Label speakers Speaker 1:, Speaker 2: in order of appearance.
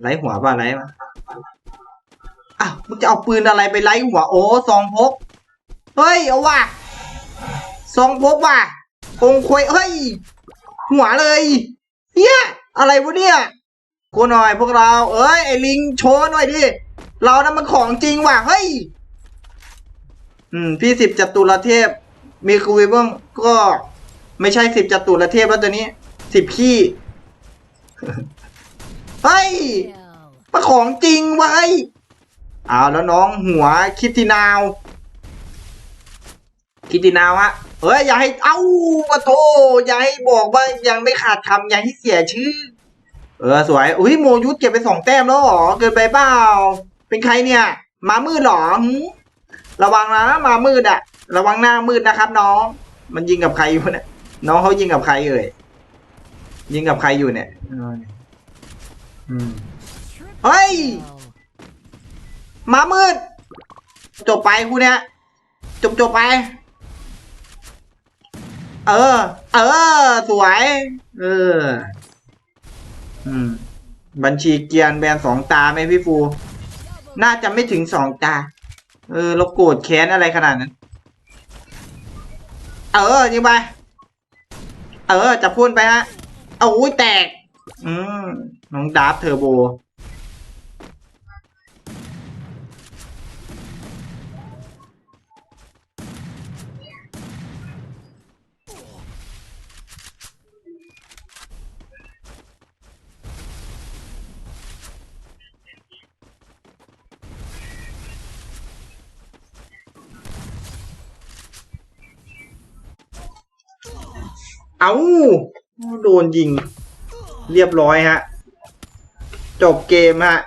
Speaker 1: ไล่หัวป่ะไล่มาอ้าวมึงจะเอาปืนอะไรไปไล่หัวโอ้ซองพก เฮ้ยเอาว่ะซองพกว่ะคงควยเฮ้ย หัวเลยเฮียอะไรวะเนี่ยโกหน่อยพวกเรา เอ้ยไอ้ลิงโชว์หน่อยดิ เรานั้นมันของจริงว่ะเฮ้ย อืม พี่สิบจัตุรเทพ มีคุยบ้างก็ ไม่ใช่สิบจัตุรเทพแล้วตัวนี้สิบขี้ เฮ้ยมาของจริงไว้เอาแล้วน้องหัวคิตินาว คิตินาวฮะเฮ้ยอย่าให้เอ้ามาโทอย่าให้บอกว่ายังไม่ขาดคำอย่าให้เสียชื่อ เออสวยอุ้ยโมยุทธเก็บไปสองแต้มแล้วเหรอเกินไปเปล่าเป็นใครเนี่ย มามืดหรอระวังนะมามืดอะระวังหน้ามืดนะครับ น้อง มันยิงกับใครอยู่เนี่ยน้องเขายิงกับใครเอ่ยยิงกับใครอยู่เนี่ย เฮ้ยมามืด จบไปกูเนี่ยจบจบไป เออ เออ สวย เออ อืม บัญชีเกียร์แบนสองตาไหมพี่ฟู น่าจะไม่ถึงสองตา เออ เราโกรธแค้นอะไรขนาดนั้น เออยิงไป เออ จะพูดไปฮะ เอาอุ้ยแตก อืมน้องดาร์ฟเทอร์โบ เอาโดนยิง เรียบร้อยฮะ จบเกมฮะ